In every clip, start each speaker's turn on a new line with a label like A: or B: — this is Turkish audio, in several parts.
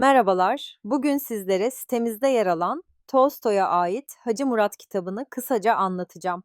A: Merhabalar. Bugün sizlere sitemizde yer alan Tolstoy'a ait Hacı Murat kitabını kısaca anlatacağım.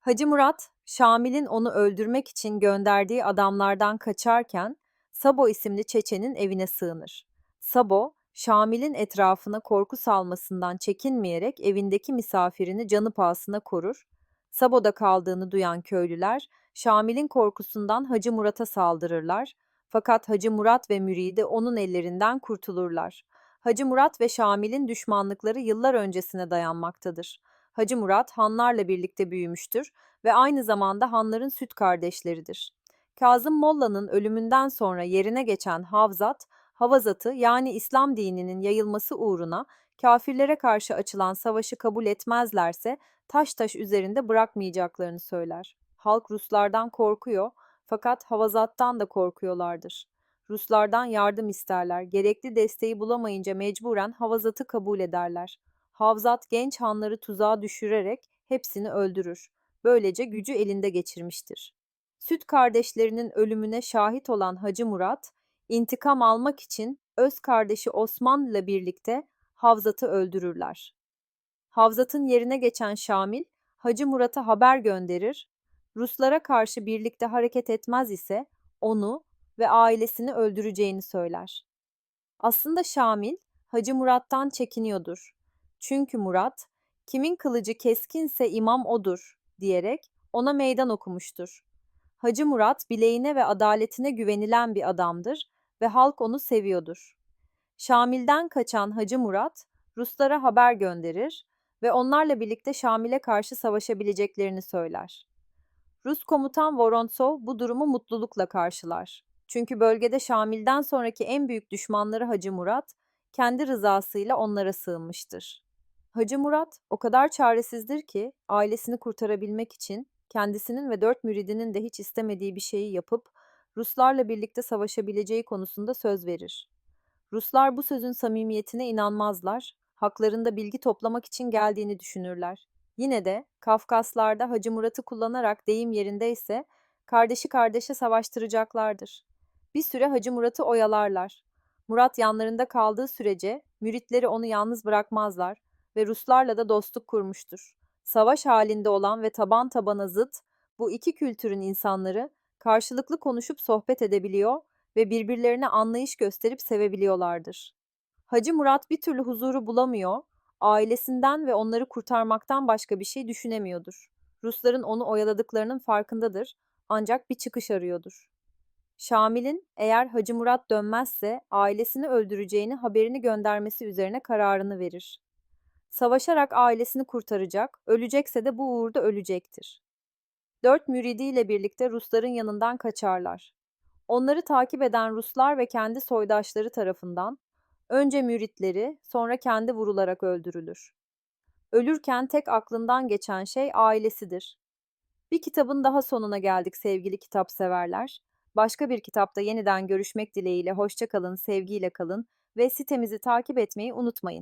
A: Hacı Murat, Şamil'in onu öldürmek için gönderdiği adamlardan kaçarken Sabo isimli Çeçenin evine sığınır. Sabo, Şamil'in etrafına korku salmasından çekinmeyerek evindeki misafirini canı pahasına korur. Sabo'da kaldığını duyan köylüler, Şamil'in korkusundan Hacı Murat'a saldırırlar. Fakat Hacı Murat ve müridi onun ellerinden kurtulurlar. Hacı Murat ve Şamil'in düşmanlıkları yıllar öncesine dayanmaktadır. Hacı Murat hanlarla birlikte büyümüştür ve aynı zamanda hanların süt kardeşleridir. Kazım Molla'nın ölümünden sonra yerine geçen Havzat, Havazat'ı yani İslam dininin yayılması uğruna kafirlere karşı açılan savaşı kabul etmezlerse taş taş üzerinde bırakmayacaklarını söyler. Halk Ruslardan korkuyor fakat Havazat'tan da korkuyorlardır. Ruslardan yardım isterler. Gerekli desteği bulamayınca mecburen Havazat'ı kabul ederler. Havzat genç hanları tuzağa düşürerek hepsini öldürür. Böylece gücü elinde geçirmiştir. Süt kardeşlerinin ölümüne şahit olan Hacı Murat, intikam almak için öz kardeşi Osman ile birlikte Havzat'ı öldürürler. Havzat'ın yerine geçen Şamil, Hacı Murat'a haber gönderir. Ruslara karşı birlikte hareket etmez ise onu ve ailesini öldüreceğini söyler. Aslında Şamil, Hacı Murat'tan çekiniyordur. Çünkü Murat, kimin kılıcı keskinse imam odur diyerek ona meydan okumuştur. Hacı Murat bileğine ve adaletine güvenilen bir adamdır ve halk onu seviyordur. Şamil'den kaçan Hacı Murat, Ruslara haber gönderir ve onlarla birlikte Şamil'e karşı savaşabileceklerini söyler. Rus komutan Vorontsov bu durumu mutlulukla karşılar. Çünkü bölgede Şamil'den sonraki en büyük düşmanları Hacı Murat, kendi rızasıyla onlara sığınmıştır. Hacı Murat o kadar çaresizdir ki ailesini kurtarabilmek için kendisinin ve dört müridinin de hiç istemediği bir şeyi yapıp Ruslarla birlikte savaşabileceği konusunda söz verir. Ruslar bu sözün samimiyetine inanmazlar, haklarında bilgi toplamak için geldiğini düşünürler. Yine de Kafkaslarda Hacı Murat'ı kullanarak deyim yerindeyse kardeşi kardeşe savaştıracaklardır. Bir süre Hacı Murat'ı oyalarlar. Murat yanlarında kaldığı sürece müritleri onu yalnız bırakmazlar ve Ruslarla da dostluk kurmuştur. Savaş halinde olan ve taban tabana zıt bu iki kültürün insanları karşılıklı konuşup sohbet edebiliyor ve birbirlerine anlayış gösterip sevebiliyorlardır. Hacı Murat bir türlü huzuru bulamıyor, ailesinden ve onları kurtarmaktan başka bir şey düşünemiyordur. Rusların onu oyaladıklarının farkındadır ancak bir çıkış arıyordur. Şamil'in eğer Hacı Murat dönmezse ailesini öldüreceğini haberini göndermesi üzerine kararını verir. Savaşarak ailesini kurtaracak, ölecekse de bu uğurda ölecektir. Dört müridiyle birlikte Rusların yanından kaçarlar. Onları takip eden Ruslar ve kendi soydaşları tarafından önce müritleri, sonra kendi vurularak öldürülür. Ölürken tek aklından geçen şey ailesidir. Bir kitabın daha sonuna geldik sevgili kitap severler. Başka bir kitapta yeniden görüşmek dileğiyle hoşça kalın, sevgiyle kalın ve sitemizi takip etmeyi unutmayın.